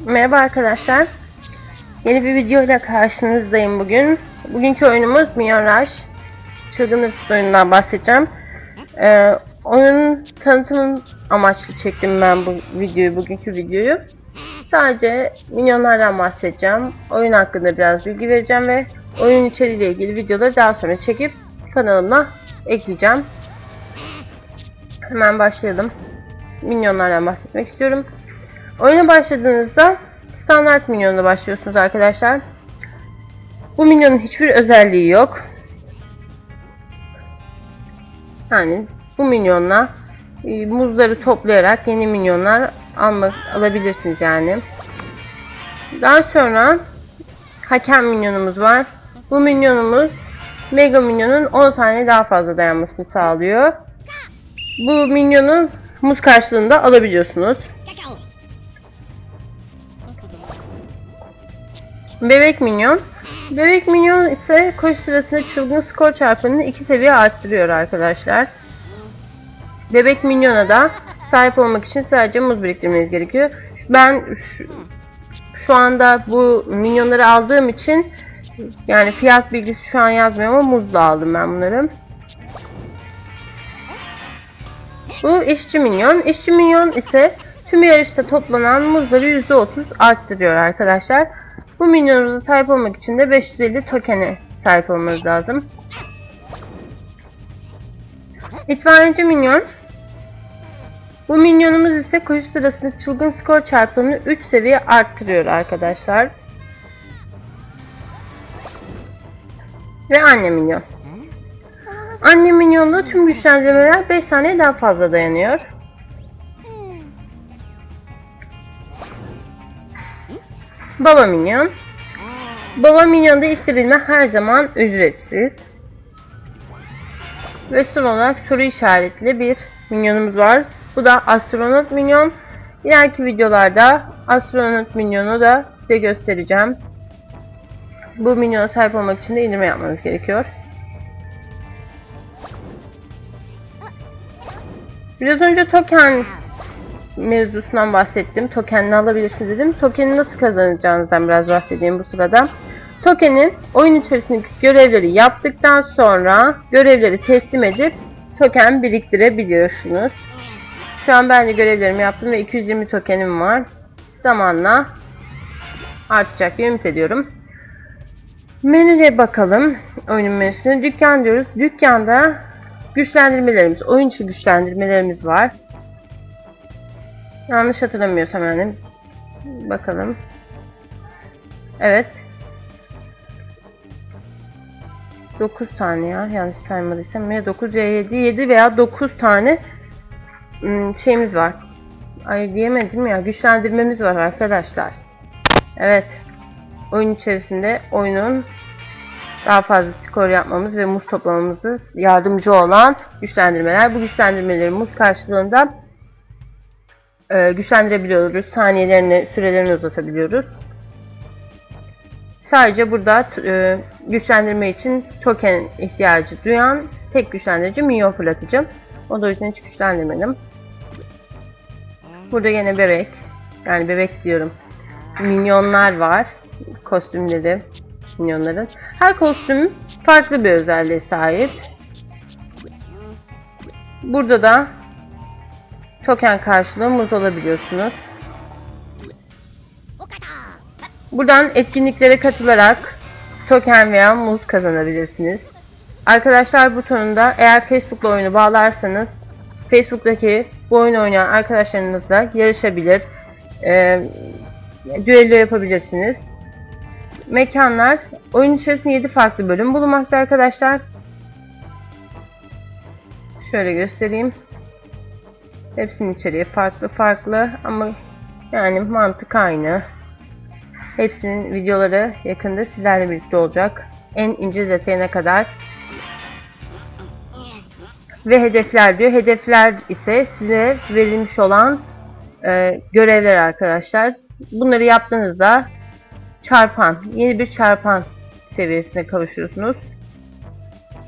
Merhaba arkadaşlar. Yeni bir video ile karşınızdayım bugün. Bugünkü oyunumuz Minyon Rush. Çılgın Hırsız oyunundan bahsedeceğim. Ee, oyunun tanıtımı amaçlı çektim ben bu videoyu, bugünkü videoyu. Sadece minyonlardan bahsedeceğim. Oyun hakkında biraz bilgi vereceğim ve oyun içeriğiyle ilgili videoları daha sonra çekip kanalıma ekleyeceğim. Hemen başlayalım. Minyonlardan bahsetmek istiyorum. Oyuna başladığınızda standart minyonla başlıyorsunuz arkadaşlar. Bu minyonun hiçbir özelliği yok. Yani bu minyonla e, muzları toplayarak yeni minyonlar almak alabilirsiniz yani. Daha sonra hakem minyonumuz var. Bu minyonumuz Mega minyonun 10 saniye daha fazla dayanmasını sağlıyor. Bu minyonu muz karşılığında alabiliyorsunuz. Bebek minyon. Bebek minyon ise koşu sırasında çılgın skor çarpanını iki seviye arttırıyor arkadaşlar. Bebek minyona da sahip olmak için sadece muz biriktirmeniz gerekiyor. Ben şu, şu anda bu minyonları aldığım için yani fiyat bilgisi şu an yazmıyor ama muzla aldım ben bunları. Bu işçi minyon. İşçi minyon ise tüm yarışta toplanan muzları %30 arttırıyor arkadaşlar. Bu minyonunuza sahip olmak için de 550 tokene sahip olmanız lazım. İtfaiyeci minyon. Bu minyonumuz ise koşu sırasında çılgın skor çarpanını 3 seviye arttırıyor arkadaşlar. Ve anne minyon. Anne minyonda tüm güçlendirmeler 5 saniye daha fazla dayanıyor. Baba minyon. Baba minyonda istirilme her zaman ücretsiz. Ve son olarak soru işaretli bir minyonumuz var. Bu da astronot minyon. İleriki videolarda astronot minyonu da size göstereceğim. Bu minyona sahip olmak için de indirme yapmanız gerekiyor. Biraz önce token mevzusundan bahsettim. Tokenini alabilirsiniz dedim. Tokeni nasıl kazanacağınızdan biraz bahsedeyim bu sırada. Tokeni oyun içerisindeki görevleri yaptıktan sonra görevleri teslim edip token biriktirebiliyorsunuz. Şu an ben de görevlerimi yaptım ve 220 tokenim var. Zamanla artacak diye ümit ediyorum. Menüye bakalım. Oyunun menüsüne. Dükkan diyoruz. Dükkanda güçlendirmelerimiz, oyun içi güçlendirmelerimiz var. Yanlış hatırlamıyorsam yani. Bakalım. Evet. 9 tane ya. Yanlış saymadıysam. Ya 9 ya 7. 7 veya 9 tane şeyimiz var. Ay diyemedim ya. Güçlendirmemiz var arkadaşlar. Evet. Oyun içerisinde oyunun daha fazla skor yapmamız ve muz toplamamızı yardımcı olan güçlendirmeler. Bu güçlendirmeleri muz karşılığında e, güçlendirebiliyoruz. Saniyelerini, sürelerini uzatabiliyoruz. Sadece burada e, güçlendirme için token ihtiyacı duyan tek güçlendirici minyon fırlatıcı. O da yüzden hiç güçlendirmedim. Burada yine bebek. Yani bebek diyorum. Minyonlar var. Kostümleri minyonların. Her kostüm farklı bir özelliğe sahip. Burada da token karşılığı muz alabiliyorsunuz. Buradan etkinliklere katılarak token veya muz kazanabilirsiniz. Arkadaşlar butonunda eğer Facebook'la oyunu bağlarsanız Facebook'taki bu oyunu oynayan arkadaşlarınızla yarışabilir, e, düello yapabilirsiniz. Mekanlar, oyun içerisinde 7 farklı bölüm bulunmakta arkadaşlar. Şöyle göstereyim. Hepsinin içeriği farklı farklı ama yani mantık aynı. Hepsinin videoları yakında sizlerle birlikte olacak. En ince detayına kadar. Ve hedefler diyor. Hedefler ise size verilmiş olan e, görevler arkadaşlar. Bunları yaptığınızda çarpan, yeni bir çarpan seviyesine kavuşuyorsunuz.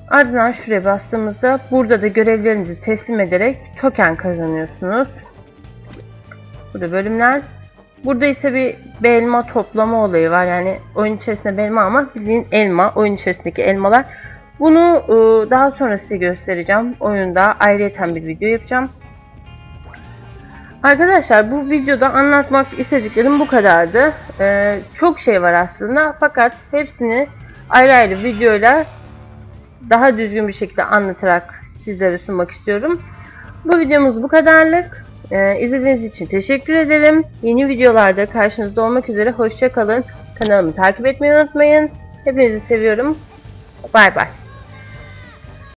Ardından şuraya bastığımızda burada da görevlerinizi teslim ederek token kazanıyorsunuz. Burada bölümler. Burada ise bir, bir elma toplama olayı var. Yani oyun içerisinde bir elma ama bildiğin elma. Oyun içerisindeki elmalar. Bunu e, daha sonra size göstereceğim. Oyunda ayrıyeten bir video yapacağım. Arkadaşlar bu videoda anlatmak istediklerim bu kadardı. Ee, çok şey var aslında fakat hepsini ayrı ayrı videoyla daha düzgün bir şekilde anlatarak sizlere sunmak istiyorum. Bu videomuz bu kadarlık. Ee, izlediğiniz için teşekkür ederim. Yeni videolarda karşınızda olmak üzere hoşça kalın. Kanalımı takip etmeyi unutmayın. Hepinizi seviyorum. Bay bay.